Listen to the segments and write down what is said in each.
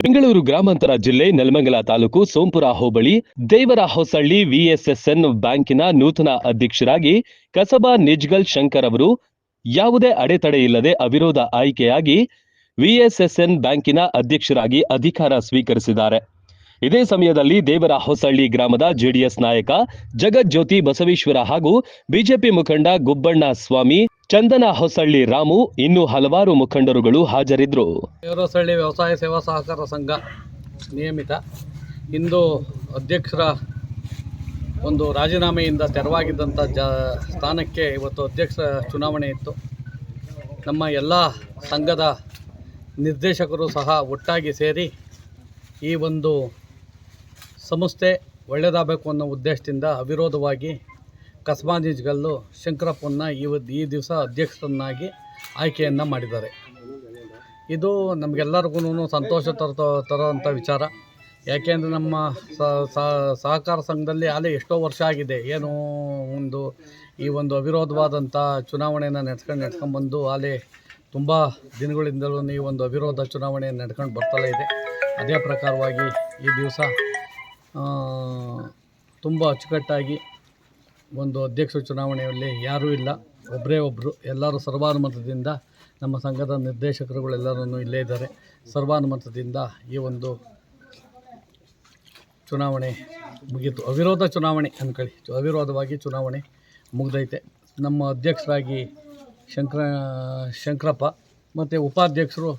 ಬೆಂಗಳೂರು ಗ್ರಾಮಾಂತರ ಜಿಲ್ಲೆ ನೆಲಮಂಗಲ ತಾಲೂಕು ಸೋಂಪುರ ಹೋಬಳಿ ದೇವರ ಹೊಸಳ್ಳಿ ವಿಎಸ್ಎಸ್ಎನ್ ಬ್ಯಾಂಕಿನ ನೂತನ ಅಧ್ಯಕ್ಷರಾಗಿ ಕಸಬಾ ನಿಜ್ಗಲ್ ಶಂಕರ್ ಅವರು ಯಾವುದೇ ಅಡೆತಡೆ ಇಲ್ಲದೆ ಅವಿರೋಧ ಆಯ್ಕೆಯಾಗಿ ವಿಎಸ್ಎಸ್ಎನ್ ಬ್ಯಾಂಕಿನ ಅಧ್ಯಕ್ಷರಾಗಿ ಅಧಿಕಾರ ಸ್ವೀಕರಿಸಿದ್ದಾರೆ. ಇದೇ ಸಮಯದಲ್ಲಿ ದೇವರ ಹೊಸಳ್ಳಿ ಗ್ರಾಮದ ಜೆಡಿಎಸ್ ನಾಯಕ ಜಗಜ್ಯೋತಿ ಬಸವೇಶ್ವರ ಹಾಗೂ ಬಿಜೆಪಿ ಮುಖಂಡ ಗುಬ್ಬಣ್ಣ ಸ್ವಾಮಿ, ಚಂದನ ಹೊಸಳ್ಳಿ ರಾಮು, ಇನ್ನೂ ಹಲವಾರು ಮುಖಂಡರುಗಳು ಹಾಜರಿದ್ದರು ದೇವರಸಳ್ಳಿ ವ್ಯವಸಾಯ ಸೇವಾ ಸಹಕಾರ ಸಂಘ ನಿಯಮಿತ. ಇಂದು ಅಧ್ಯಕ್ಷರ ಒಂದು ರಾಜೀನಾಮೆಯಿಂದ ತೆರವಾಗಿದ್ದಂಥ ಜ, ಸ್ಥಾನಕ್ಕೆ ಇವತ್ತು ಅಧ್ಯಕ್ಷರ ಚುನಾವಣೆ ಇತ್ತು. ನಮ್ಮ ಎಲ್ಲ ಸಂಘದ ನಿರ್ದೇಶಕರು ಸಹ ಒಟ್ಟಾಗಿ ಸೇರಿ ಈ ಒಂದು ಸಂಸ್ಥೆ ಒಳ್ಳೆಯದಾಗಬೇಕು ಅನ್ನೋ ಉದ್ದೇಶದಿಂದ ಅವಿರೋಧವಾಗಿ ಕಸ್ಬಾಂಜಿಜ್ಗಲ್ಲು ಶಂಕರಪ್ಪನ್ನ ಇವತ್ತು ಈ ದಿವಸ ಅಧ್ಯಕ್ಷರನ್ನಾಗಿ ಆಯ್ಕೆಯನ್ನು ಮಾಡಿದ್ದಾರೆ. ಇದು ನಮಗೆಲ್ಲರಿಗೂ ಸಂತೋಷ ತರೋ ತರೋವಂಥ ವಿಚಾರ. ಯಾಕೆಂದರೆ ನಮ್ಮ ಸಹಕಾರ ಸಂಘದಲ್ಲಿ ಆಗಲೇ ಎಷ್ಟೋ ವರ್ಷ ಆಗಿದೆ. ಏನು ಒಂದು ಈ ಒಂದು ಅವಿರೋಧವಾದಂಥ ಚುನಾವಣೆಯನ್ನು ನಡ್ಸ್ಕೊಂಡು ಬಂದು ಆಗಲೇ ತುಂಬ ದಿನಗಳಿಂದಲೂ ಈ ಒಂದು ಅವಿರೋಧ ಚುನಾವಣೆಯನ್ನು ನಡ್ಕೊಂಡು ಬರ್ತಲೇ ಇದೆ. ಅದೇ ಪ್ರಕಾರವಾಗಿ ಈ ದಿವಸ ತುಂಬ ಅಚ್ಚುಕಟ್ಟಾಗಿ ಒಂದು ಅಧ್ಯಕ್ಷ ಚುನಾವಣೆಯಲ್ಲಿ ಯಾರೂ ಇಲ್ಲ. ಒಬ್ಬರೇ ಒಬ್ಬರು ಎಲ್ಲರೂ ಸರ್ವಾನುಮತದಿಂದ ನಮ್ಮ ಸಂಘದ ನಿರ್ದೇಶಕರುಗಳೆಲ್ಲರೂ ಇಲ್ಲೇ ಇದ್ದಾರೆ. ಸರ್ವಾನುಮತದಿಂದ ಈ ಒಂದು ಚುನಾವಣೆ ಮುಗೀತು. ಅವಿರೋಧ ಚುನಾವಣೆ ಅಂದ್ಕೊಳ್ಳಿ ಅವಿರೋಧವಾಗಿ ಚುನಾವಣೆ ಮುಗ್ದೈತೆ. ನಮ್ಮ ಅಧ್ಯಕ್ಷರಾಗಿ ಶಂಕರ, ಶಂಕರಪ್ಪ ಮತ್ತು ಉಪಾಧ್ಯಕ್ಷರು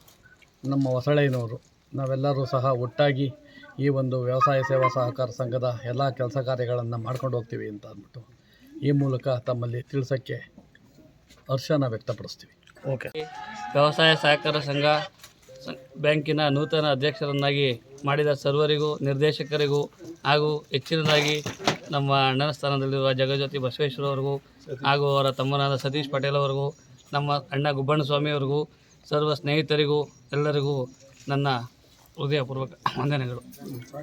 ನಮ್ಮ ಹೊಸಳೆಯನವರು. ನಾವೆಲ್ಲರೂ ಸಹ ಒಟ್ಟಾಗಿ ಈ ಒಂದು ವ್ಯವಸಾಯ ಸೇವಾ ಸಹಕಾರ ಸಂಘದ ಎಲ್ಲ ಕೆಲಸ ಕಾರ್ಯಗಳನ್ನು ಮಾಡ್ಕೊಂಡು ಹೋಗ್ತೀವಿ ಅಂತ ಅಂದ್ಬಿಟ್ಟು ಈ ಮೂಲಕ ತಮ್ಮಲ್ಲಿ ತಿಳಿಸೋಕ್ಕೆ ಹರ್ಷನ ವ್ಯಕ್ತಪಡಿಸ್ತೀವಿ. ಓಕೆ. ವ್ಯವಸಾಯ ಸಹಕಾರ ಸಂಘ ಬ್ಯಾಂಕಿನ ನೂತನ ಅಧ್ಯಕ್ಷರನ್ನಾಗಿ ಮಾಡಿದ ಸರ್ವರಿಗೂ, ನಿರ್ದೇಶಕರಿಗೂ ಹಾಗೂ ಹೆಚ್ಚಿನದಾಗಿ ನಮ್ಮ ಅಣ್ಣನ ಸ್ಥಾನದಲ್ಲಿರುವ ಜಗಜ್ಯೋತಿ ಬಸವೇಶ್ವರ ಅವರಿಗೂ ಹಾಗೂ ಅವರ ತಮ್ಮನಾದ ಸತೀಶ್ ಪಟೇಲ್ ಅವರಿಗೂ, ನಮ್ಮ ಅಣ್ಣ ಗುಬ್ಬಣ್ಣ ಸ್ವಾಮಿಯವರಿಗೂ ಸರ್ವ ಸ್ನೇಹಿತರಿಗೂ, ಎಲ್ಲರಿಗೂ ನನ್ನ ಹೃದಯಪೂರ್ವಕ ವಂದನೆಗಳು.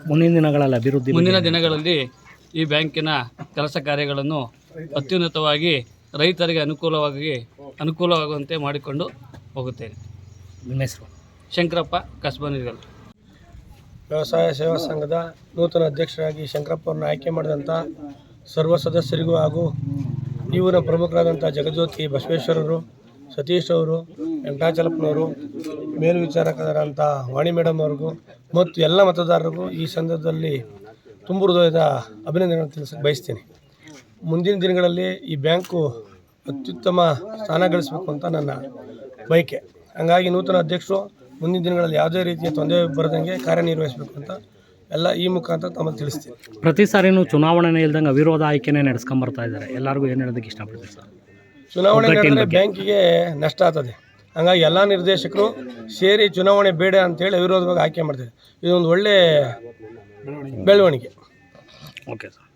ಮುಂದಿನ ದಿನಗಳಲ್ಲಿ ಅಭಿವೃದ್ಧಿ ಮುಂದಿನ ದಿನಗಳಲ್ಲಿ ಈ ಬ್ಯಾಂಕಿನ ಕೆಲಸ ಕಾರ್ಯಗಳನ್ನು ಅತ್ಯುನ್ನತವಾಗಿ ರೈತರಿಗೆ ಅನುಕೂಲವಾಗಿ ಅನುಕೂಲವಾಗುವಂತೆ ಮಾಡಿಕೊಂಡು ಹೋಗುತ್ತೇನೆ. ನಿಮ್ಮ ಹೆಸರು? ಶಂಕರಪ್ಪ ಕಸ್ಬನಿಗಲ್ ವ್ಯವಸಾಯ ಸೇವಾ ಸಂಘದ ನೂತನ ಅಧ್ಯಕ್ಷರಾಗಿ ಶಂಕರಪ್ಪರನ್ನು ಆಯ್ಕೆ ಮಾಡಿದಂಥ ಸರ್ವ ಸದಸ್ಯರಿಗೂ ಹಾಗೂ ಇವರ ಪ್ರಮುಖರಾದಂಥ ಜಗಜ್ಯೋತಿ ಬಸವೇಶ್ವರರು ಸತೀಶ್ ಅವರು ವೆಂಕಟಾಚಲಪ್ಪನವರು ಮೇಲ್ವಿಚಾರಕರಾದಂಥ ವಾಣಿ ಮೇಡಮ್ ಅವ್ರಿಗೂ ಮತ್ತು ಎಲ್ಲ ಮತದಾರರಿಗೂ ಈ ಸಂದರ್ಭದಲ್ಲಿ ತುಂಬ ಹೃದಯದ ಅಭಿನಂದನೆಗಳನ್ನು ತಿಳಿಸಕ್ಕೆ ಬಯಸ್ತೀನಿ. ಮುಂದಿನ ದಿನಗಳಲ್ಲಿ ಈ ಬ್ಯಾಂಕು ಅತ್ಯುತ್ತಮ ಸ್ಥಾನ ಗಳಿಸಬೇಕು ಅಂತ ನನ್ನ ಬಯಕೆ. ಹಂಗಾಗಿ ನೂತನ ಅಧ್ಯಕ್ಷರು ಮುಂದಿನ ದಿನಗಳಲ್ಲಿ ಯಾವುದೇ ರೀತಿಯ ತೊಂದರೆ ಬರದಂಗೆ ಕಾರ್ಯನಿರ್ವಹಿಸಬೇಕು ಅಂತ ಎಲ್ಲ ಈ ಮುಖಾಂತರ ತಮ್ಮಲ್ಲಿ ತಿಳಿಸ್ತೀನಿ. ಪ್ರತಿ ಸಾರಿನೂ ಚುನಾವಣೆ ಇಲ್ದಂಗೆ ಅವಿರೋಧ ಆಯ್ಕೆನೇ ನಡೆಸ್ಕೊಂಬರ್ತಾ ಇದ್ದಾರೆ. ಎಲ್ಲರಿಗೂ ಏನು ಹೇಳೋದಕ್ಕೆ ಇಷ್ಟಪಡ್ತೀವಿ ಸರ್? ಚುನಾವಣೆ ಬ್ಯಾಂಕಿಗೆ ನಷ್ಟ ಆಗ್ತದೆ. ಹಂಗಾಗಿ ಎಲ್ಲ ನಿರ್ದೇಶಕರು ಸೇರಿ ಚುನಾವಣೆ ಬೇಡ ಅಂತೇಳಿ ಅವಿರೋಧವಾಗಿ ಆಯ್ಕೆ ಮಾಡ್ತಾರೆ ಇದೊಂದು ಒಳ್ಳೆ ಬೆಳವಣಿಗೆ. Okay sir